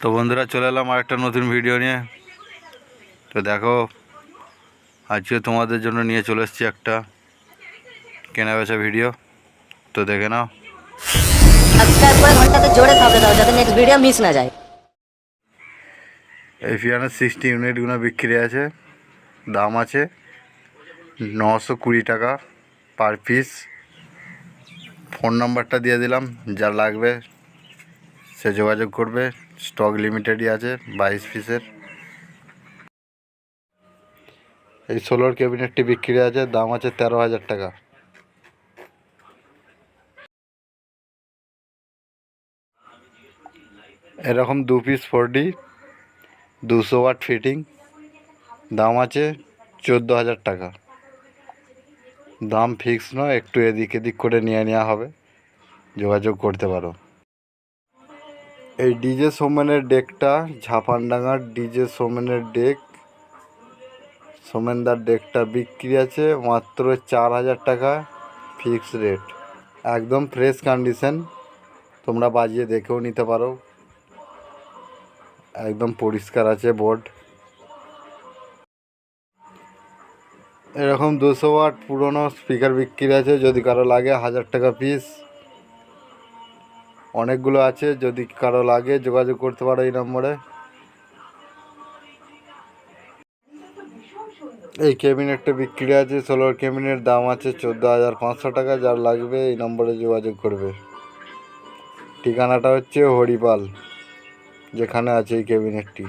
তো বন্ধুরা চলে এলাম আর একটা নতুন ভিডিও নিয়ে। তো দেখো আজকে তোমাদের জন্য নিয়ে চলে এসেছি একটা কেনা বেচা ভিডিও তো দেখে নাও। সাবস্ক্রাইব করে ঘন্টাতে জোরে থাপড়ে দাও যাতে নেক্সট ভিডিও মিস না যায়। এই ফিয়ানের সিক্সটি ইউনিটগুলো বিক্রি আছে। দাম আছে নশো কুড়ি টাকা পার পিস ফোন নাম্বারটা দিয়ে দিলাম যা লাগবে সে যোগাযোগ করবে স্টক লিমিটেডই আছে, বাইশ পিসের। এই ষোলোর ক্যাবিনেটটি বিক্রি আছে, দাম আছে তেরো হাজার টাকা। এরকম দু পিস ফোর ডি দুশো ওয়াট ফিটিং দাম আছে চোদ্দ হাজার টাকা। দাম ফিক্স নয়, একটু এদিক এদিক করে নিয়ে নেওয়া হবে, যোগাযোগ করতে পারো। এই ডিজে সোমেনের ডেকটা ঝাপানডাঙ্গার ডিজে সোমেনের ডেক। সোমেনদার ডেকটা বিক্রি আছে মাত্র চার হাজার টাকা ফিক্স রেট। একদম ফ্রেশ কন্ডিশন, তোমরা বাজিয়ে দেখেও নিতে পারো। একদম পরিষ্কার আছে বোর্ড। এরকম দুশো ওয়াট পুরনো স্পিকার বিক্রি আছে, যদি কারও লাগে হাজার টাকা পিস। অনেকগুলো আছে, যদি কারও লাগে যোগাযোগ করতে পারো এই নম্বরে। এই ক্যাবিনেটটা বিক্রি আছে ষোলোর ক্যাবিনেট দাম আছে চোদ্দ হাজার পাঁচশো টাকা, যার লাগবে এই নম্বরে যোগাযোগ করবে। ঠিকানাটা হচ্ছে হরিপাল, যেখানে আছে এই ক্যাবিনেটটি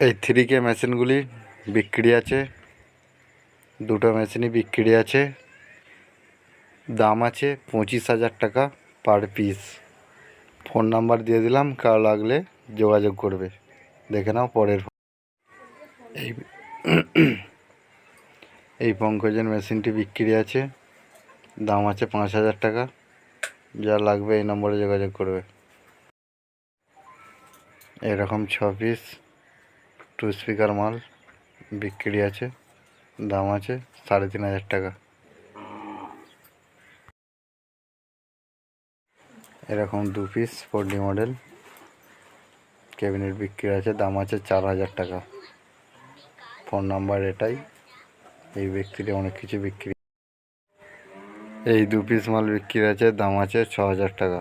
এই থ্রি কে মেশিনগুলি বিক্রি আছে, দুটো মেশিনই বিক্রি আছে। দাম আছে পঁচিশ হাজার টাকা পার পিস ফোন নাম্বার দিয়ে দিলাম, কারও লাগলে যোগাযোগ করবে। দেখে নাও পরের এই এই পঙ্কজের মেশিনটি বিক্রি আছে, দাম আছে পাঁচ হাজার টাকা। যা লাগবে এই নম্বরে যোগাযোগ করবে। এরকম ছ পিস টু স্পিকার মাল বিক্রি আছে, দাম আছে সাড়ে তিন হাজার টাকা। এরকম দু পিস ডি মডেল ক্যাবিনেট বিক্রি আছে, দাম আছে চার হাজার টাকা। ফোন নাম্বার এটাই। এই ব্যক্তির অনেক কিছু বিক্রি। এই দু পিস মাল বিক্রি আছে, দাম আছে ছ হাজার টাকা।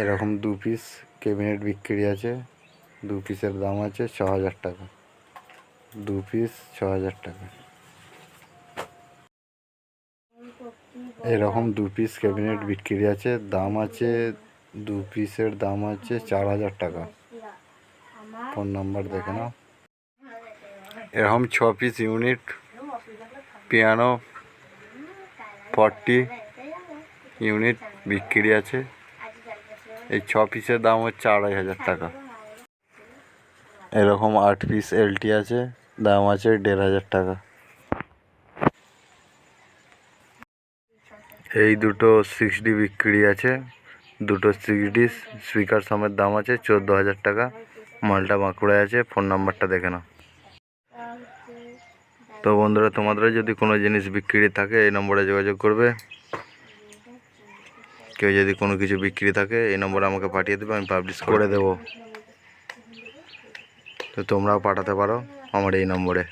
এরকম দু পিস ক্যাবিনেট বিক্রি আছে, দু পিসের দাম আছে ছ হাজার টাকা। দু পিস ছ হাজার টাকা। এরকম দু পিস ক্যাবিনেট বিক্রি আছে, দাম আছে, দু পিসের দাম আছে চার হাজার টাকা। ফোন নাম্বার দেখে নাও। এরকম ছ piece unit piano forty unit বিক্রি আছে। এই ছ পিসের দাম হচ্ছে আড়াই হাজার টাকা। এরকম আট পিস এলটি আছে, দাম আছে দেড় হাজার টাকা। এই দুটো সিক্স ডি বিক্রি আছে। দুটো সিক্স ডি স্পিকার সমেত দাম আছে চোদ্দ হাজার টাকা। মালটা বাঁকুড়ায় আছে ফোন নাম্বারটা দেখে নাও। তো বন্ধুরা, তোমাদের যদি কোনো জিনিস বিক্রি থাকে, এই নম্বরে যোগাযোগ করবে। কেউ যদি কোনো কিছু বিক্রি থাকে, এই নম্বরে আমাকে পাঠিয়ে দেবে, আমি পাবলিশ করে দেবো। তো তোমরাও পাঠাতে পারো আমার এই নম্বরে।